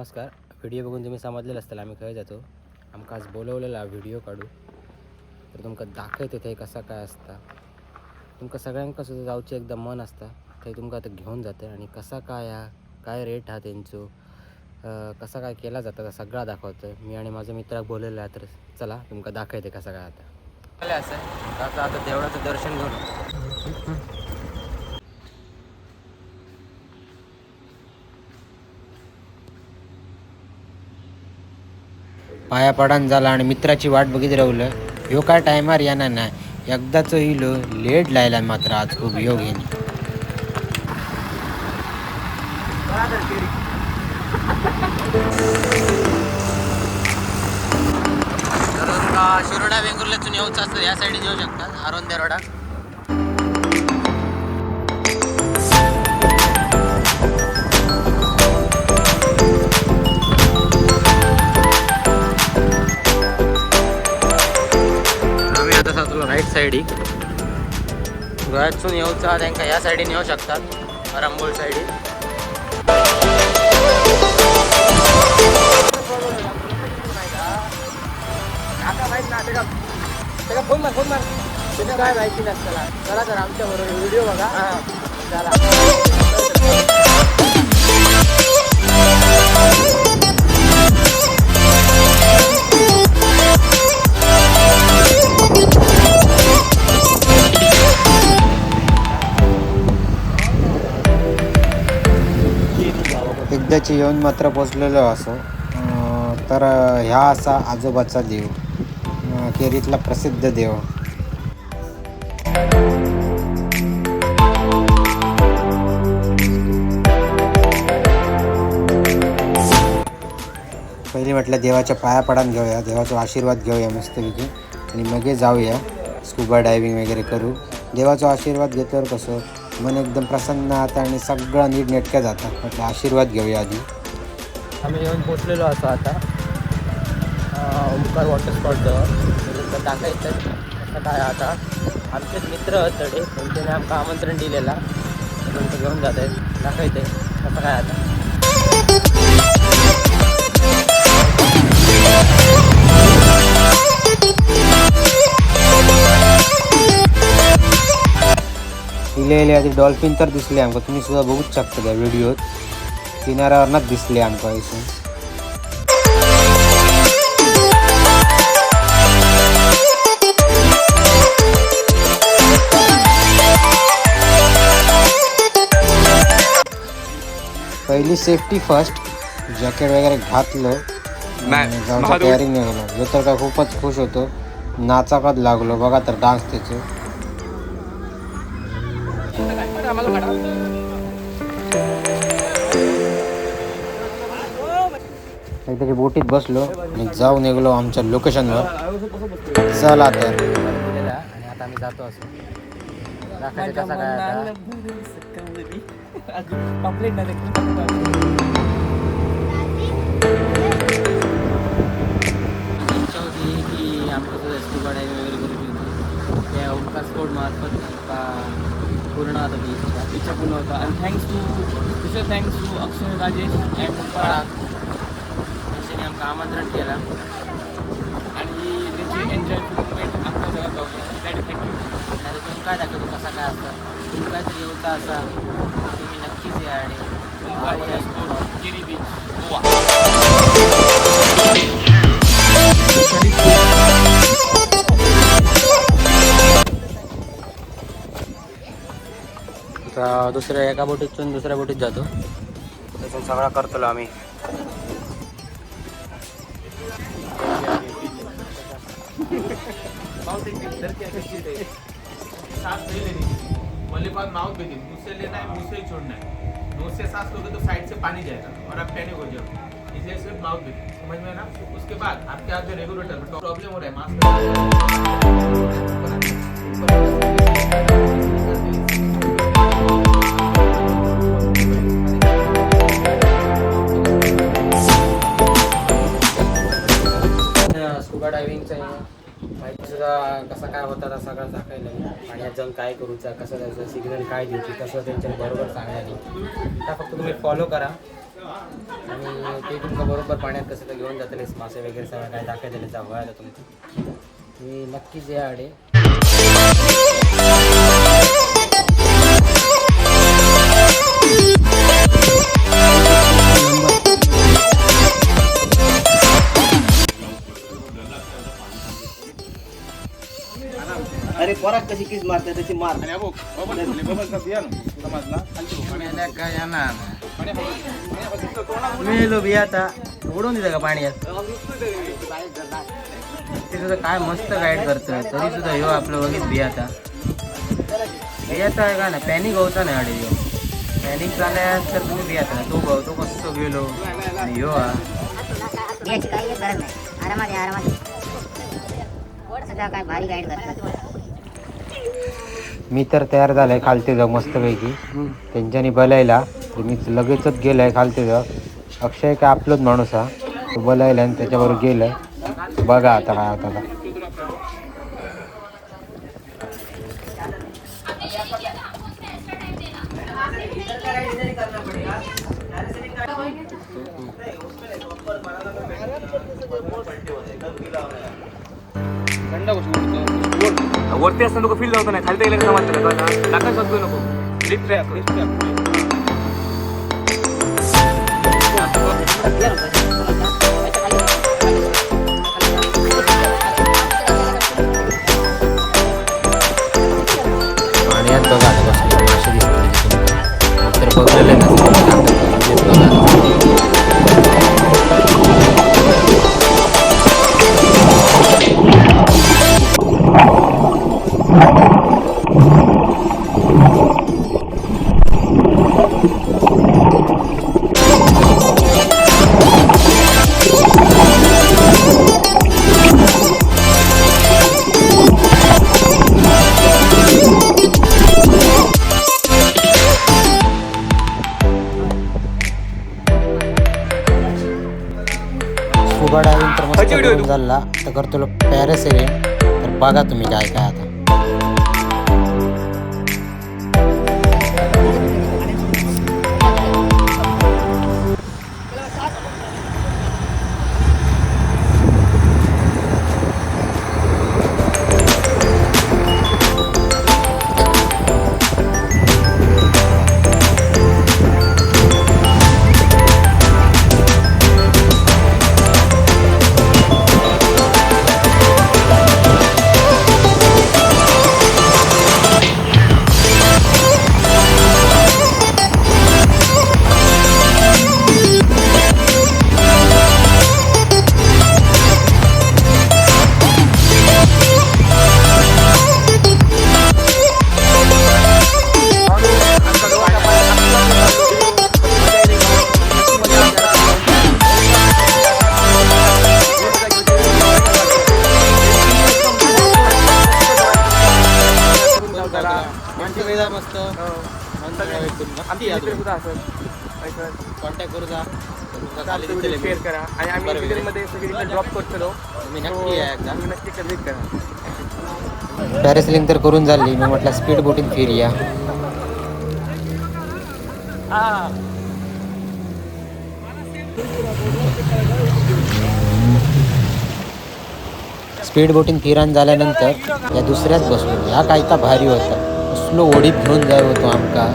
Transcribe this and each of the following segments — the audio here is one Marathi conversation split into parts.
नमस्कार. व्हिडिओ बघून तुम्ही समजलेलं असताल आम्ही खंय जातो. आमकां आज बोलवलेला व्हिडिओ काढू. तर तुमकां दाखयते थंय कसा काय असता. तुमकां सगळ्यांका सुद्धा जावचें एकदम मन असता. थंय तुमकां आता घेऊन जाते आणि कसा काय हा काय रेट हा तेंचो कसा काय केला जाता सगळा दाखवतो. मी आणि माझ्या मित्राक बोललेला आहे तर चला तुमकां दाखयते कसा काय आता. असं आता आता देवळाचं दर्शन घेऊन पाया पडान झाला आणि मित्राची वाट बघित राहिलं ह्यो काय टायमार येणार नाही एकदाच इलो लेट लायला मात्र आज खूप योग येणे शिरोडा वेंगुर्ल्यातून येऊच असतं या साईडने येऊ शकतात आरोन देरोडा. राईट साईडीक गोव्यातून येऊचा त्यांका या साईडीन येऊ शकतात. रांबोळ साईडीन फोन मार फोन मार. तुम्ही काय माहिती नसताना चला तर आमच्या बरोबर व्हिडिओ बघा. चला. एकदाची येऊन मात्र पोचलेलो असो. तर ह्या असा आजोबाचा देव केरीतला प्रसिद्ध देव. पहिली म्हटलं देवाच्या पाया पडान घेऊया देवाचा आशीर्वाद घेऊया मस्तपैकी. आणि मगे जाऊया स्कुबा डायविंग वगैरे करू. देवाचा आशीर्वाद घेतल्यावर कसं मन एकदम प्रसन्न आता आणि सगळं नीट नेटक्या म्हटलं आशीर्वाद घेऊया आधी. आम्ही येऊन पोचलेलो असतो आता. ओमकार वॉटर स्पॉट जवळ. टाकायचं असं काय आता? आमचेच मित्र तडे त्यांच्याने आमकां आमंत्रण दिलेला. घेऊन जात आहेत दाखवते कसं काय आता? इले इले आधी डॉल्फिन तर दिसले आमकां. तुम्ही सुद्धा बघूच शकता त्या व्हिडिओत किनाऱ्यावरनच दिसले आमकां इथून पहिली सेफ्टी फर्स्ट जॅकेट वगैरे घातलं. आणि जाऊच्या तयारी निघालो जो तर काय खूपच खुश होतो. नाचाकात लागलो. बघा तर डान्स त्याचे. एकदा बोटीत बसलो आणि जाऊ निघलो आमच्या लोकेशनवर. चला तर. आणि आता आम्ही जातो असं दाखवायचं कसा काय आता इच्छा होती की आमचं स्कुबा डायव्हिंग वगैरे करू शकतो त्या ओमकार स्पोर्ट मार्फत आमका पूर्ण आता इच्छा पूर्ण होता. आणि thanks to special thanks to Akshay Rajesh and Parag त्यांनी आमका आमंत्रण केला. आणि त्याची एन्जॉय मुवमेंट आमच्या जगात पाहूया त्यासाठी थँक्यू नाही तर तुम्ही काय दाखवतो? कसा काय असतं? तुम्ही काहीतरी येऊचा असा. तुम्ही नक्कीच या आणि गिरी बीच गोवा आता दुसऱ्या एका बोटीतून दुसऱ्या बोटीत जातो. त्यातून सगळा करतो आम्ही. माउथ पे मुँह लेना है मुँह से ही छोड़ना है नोज़ से सांस लोगे तो साइड से पानी जाएगा और आप पैनिक हो जाओगे इसलिए सिर्फ़ माउथ पे समझ में ना उसके बाद आपके हाथ में रेगुलेटर में प्रॉब्लम हो रहा है स्कुबा काय होता तर सगळं दाखवलं पाण्यात जाऊन काय करूचा कसं जायचं सिग्नल काय द्यायची कसं त्यांच्या बरोबर सांगायची त्या फक्त तुम्ही फॉलो करा. आणि ते तुमचं बरोबर पाण्यात कसं तर घेऊन जातले मासे वगैरे सगळं काय दाखयतले जावयाला तुमचं? तुम्ही नक्कीच या आडे. अरे पोरात कशी किस मारते तशी मार. मेलो बी आता. उडून दिलं का पाण्यात? ते सुद्धा काय मस्त गाईड करतोय तरी सुद्धा ह्यो आपलं बघित बी आता. आहे का ना पॅनिक होता ना अडे ह्यो पॅनिक झाल्यास तर तुम्ही बियाचा तो भाऊ तो कसं गेलो. आणि ह्यो हा. याची काही गरज नाही. आरामात या, आरामात. सध्या काय भारी गाईड करतात. मी तर तयार झालाय खालते जाऊ मस्तपैकी. त्यांच्यानी बलायला. तर मी लगेचच गेलाय खालते जाऊ. अक्षय काय आपलंच माणूस हा. तो बलायला आणि त्याच्याबरोबर गेलाय. बघा आता काय होता आता. वरती असताना नको फील लावतो नाही. खाली गेलं मात्र टाका शकतो नको. लिफ्ट पाण्यात झाला तर करतो पॅरेस तर बघा तुम्ही काय काय आता। असत कॉन्टॅक्ट करू जा. शेअर करा. आणि आम्ही डिटेलमध्ये सगळीकडे ड्रॉप करतो तुम्ही नक्की या एकदा. तुम्ही नक्की विजिट करा. पॅरेसलिंग तर करून झाली. मी म्हटलं स्पीड बोटिंग फिरूया स्पीड बोटिंग फिरान झाल्यानंतर या दुसऱ्याच बसलो. ह्या काय का भारी होता. स्लो ओडीत घेऊन जाय होतो आमका.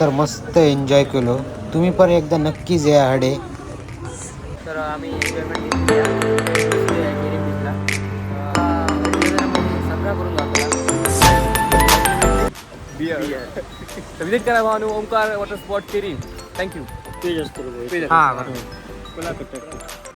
तर मस्त एन्जॉय केलो. तुम्ही पण एकदा नक्कीच या हाडे. तर आम्ही एन्जॉयमेंट विजिट करा भावानू Omkar water spot Keri thank you हां